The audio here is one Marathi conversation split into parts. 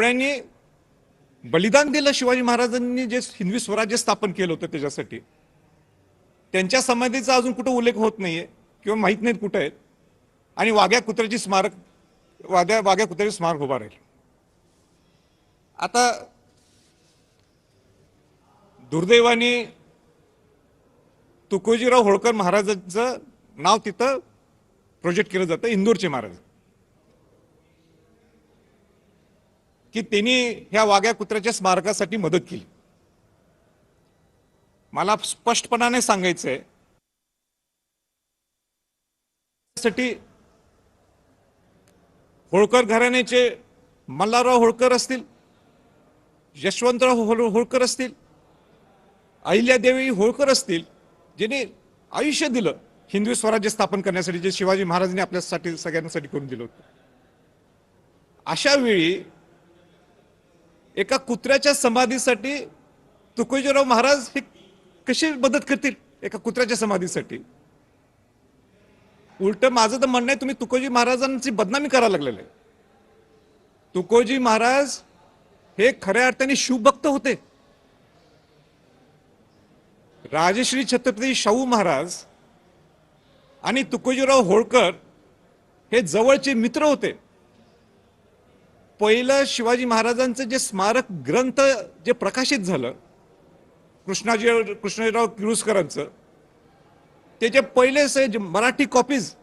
मावळ्यांनी बलिदान दिलं शिवाजी महाराजांनी जे हिंदवी स्वराज्य स्थापन केलं होतं त्याच्यासाठी. त्यांच्या समाधीचा अजून कुठं उल्लेख होत नाहीये किंवा माहीत नाहीत कुठं आहेत. आणि वाघ्या कुत्र्याची स्मारक वाघ्या वाघ्या कुत्र्याची स्मारक उभा राहील. आता दुर्दैवाने तुकोजीराव होळकर महाराजांचं नाव तिथं प्रोजेक्ट केलं जातं इंदोरचे महाराज. की त्यांनी ह्या वाघ्या कुत्र्याच्या स्मारकासाठी मदत केली. मला स्पष्टपणाने सांगायचंयसाठी होळकर घराण्याचे मल्हारराव होळकर असतील यशवंतराव होळ- होळकर असतील अहिल्यादेवी होळकर असतील ज्यांनी आयुष्य दिलं हिंदवी स्वराज्य स्थापन करण्यासाठी जे शिवाजी महाराजांनी आपल्यासाठी सगळ्यांसाठी करून दिलं होतं. अशा वेळी एका कुत्र्याच्या समाधीसाठी तुकोजीराव महाराज हे कशी मदत करतील एका कुत्र्याच्या समाधीसाठी? उलट माझं तर म्हणणं आहे तुम्ही तुकोजी महाराजांची बदनामी करायला लागलेले. तुकोजी महाराज हे खऱ्या अर्थाने शिवभक्त होते. राजश्री छत्रपती शाहू महाराज आणि तुकोजीराव होळकर हे जवळचे मित्र होते. पहिलं शिवाजी महाराजांचं जे स्मारक ग्रंथ जे प्रकाशित झालं कृष्णाजी कृष्णजीराव किरुसकरांचं त्याचे पहिले जे मराठी कॉपीज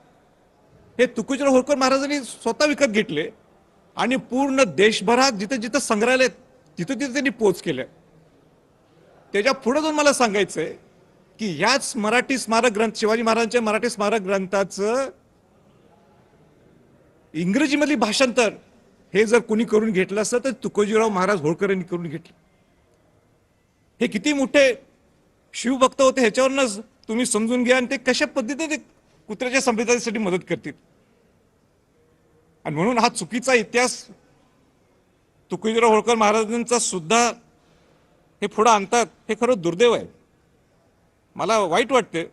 हे तुकोजीराव होळकर महाराजांनी स्वतः विकत घेतले आणि पूर्ण देशभरात जिथे जिथं संग्रहालय तिथं तिथे त्यांनी पोच केल्या. त्याच्या पुढे जाऊन मला सांगायचंय की ह्याच मराठी स्मारक ग्रंथ शिवाजी महाराजांच्या मराठी स्मारक ग्रंथाचं इंग्रजीमधली भाषांतर हे जर कुणी करून घेतलं असतं तर तुकोजीराव महाराज होळकर यांनी करून घेतलं. हे किती मोठे शिवभक्त होते ह्याच्यावरनच तुम्ही समजून घ्या आणि ते कशा पद्धतीने ते कुत्र्याच्या संविधानासाठी मदत करतील. आणि म्हणून हा चुकीचा इतिहास तुकोजीराव होळकर महाराजांचा सुद्धा हे पुढं आणतात हे खरं दुर्दैव आहे. मला वाईट वाटते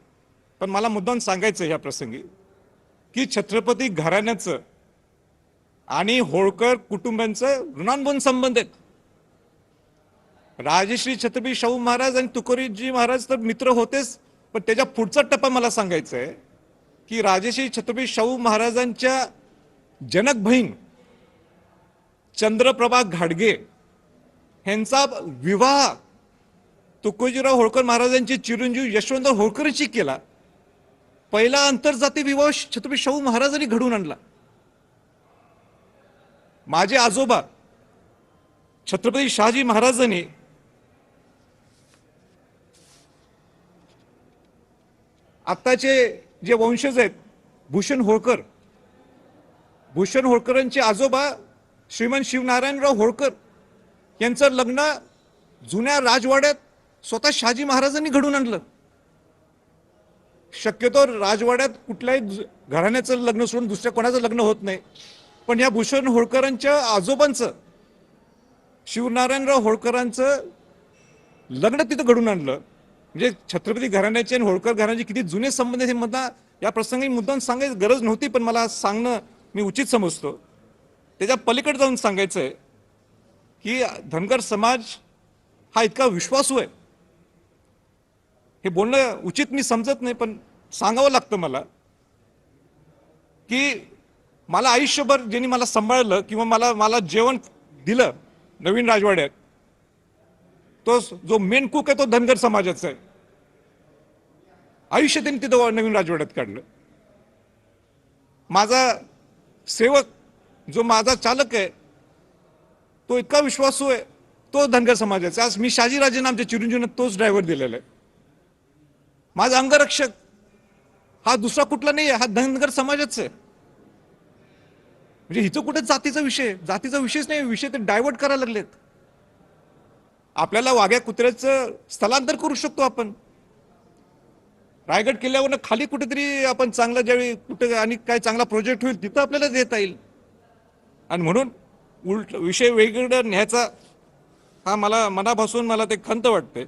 पण मला मुद्दाम सांगायचं ह्या प्रसंगी की छत्रपती घराण्याचं आणि होळकर कुटुंबांचं ऋणांबोन संबंध आहेत. राजश्री छत्रपती शाहू महाराज आणि तुकोरीजी महाराज तर मित्र होतेच पण त्याच्या पुढचा टप्पा मला सांगायचा आहे की राजश्री छत्रपती शाहू महाराजांच्या जनक बहीण चंद्रप्रभा घाडगे ह्यांचा विवाह तुकोजीराव होळकर महाराजांचे चिरंजीव यशवंत होळकरची केला. पहिला आंतरजातीय विवाह छत्रपती शाहू महाराजांनी घडवून आणला. माझे आजोबा छत्रपती शहाजी महाराजांनी आत्ताचे जे वंशज आहेत भूषण होळकर भूषण होळकरांचे आजोबा श्रीमंत शिवनारायणराव होळकर यांचं लग्न जुन्या राजवाड्यात स्वतः शहाजी महाराजांनी घडून आणलं. शक्यतो राजवाड्यात कुठल्याही घराण्याचं लग्न सोडून दुसऱ्या कोणाचं लग्न होत नाही. पण या भूषण होळकरांच्या आजोबांचं शिवनारायणराव होळकरांचं लग्न तिथं घडून आणलं. म्हणजे छत्रपती घराण्याचे आणि होळकर घराण्याचे किती जुने संबंध आहेत हे मला या प्रसंगी मुद्दाम सांगायची गरज नव्हती पण मला सांगणं मी उचित समजतो. त्याच्या पलीकडे जाऊन सांगायचं आहे की धनगर समाज हा इतका विश्वासू आहे. हे बोलणं उचित मी समजत नाही पण सांगावं लागतं मला की मला आयुष्यभर ज्यांनी मला सांभाळलं किंवा मला मला जेवण दिलं नवीन राजवाड्यात तो जो मेन कुक आहे तो धनगर समाजाचा आहे. आयुष्य त्यांनी तिथं नवीन राजवाड्यात काढलं. माझा सेवक जो माझा चालक आहे तो इतका विश्वासू आहे तो धनगर समाजाचा आज मी शाजीराजे आमच्या चिरंजीवनं तोच ड्रायव्हर दिलेला आहे. माझा अंगरक्षक हा दुसरा कुठला नाही आहे हा धनगर समाजाचा आहे. म्हणजे हिचं कुठे जातीचा विषय? जातीचा विषयच नाही विषय ते डायव्हर्ट करायला लागलेत. आपल्याला वाघ्या कुत्र्याचं स्थलांतर करू शकतो आपण. रायगड किल्ल्यावरनं खाली कुठेतरी आपण चांगला ज्यावेळी कुठे आणि काय चांगला प्रोजेक्ट होईल तिथं आपल्याला देता येईल. आणि म्हणून उलट विषय वेगळं न्यायचा हा मला मनापासून मला ते खंत वाटते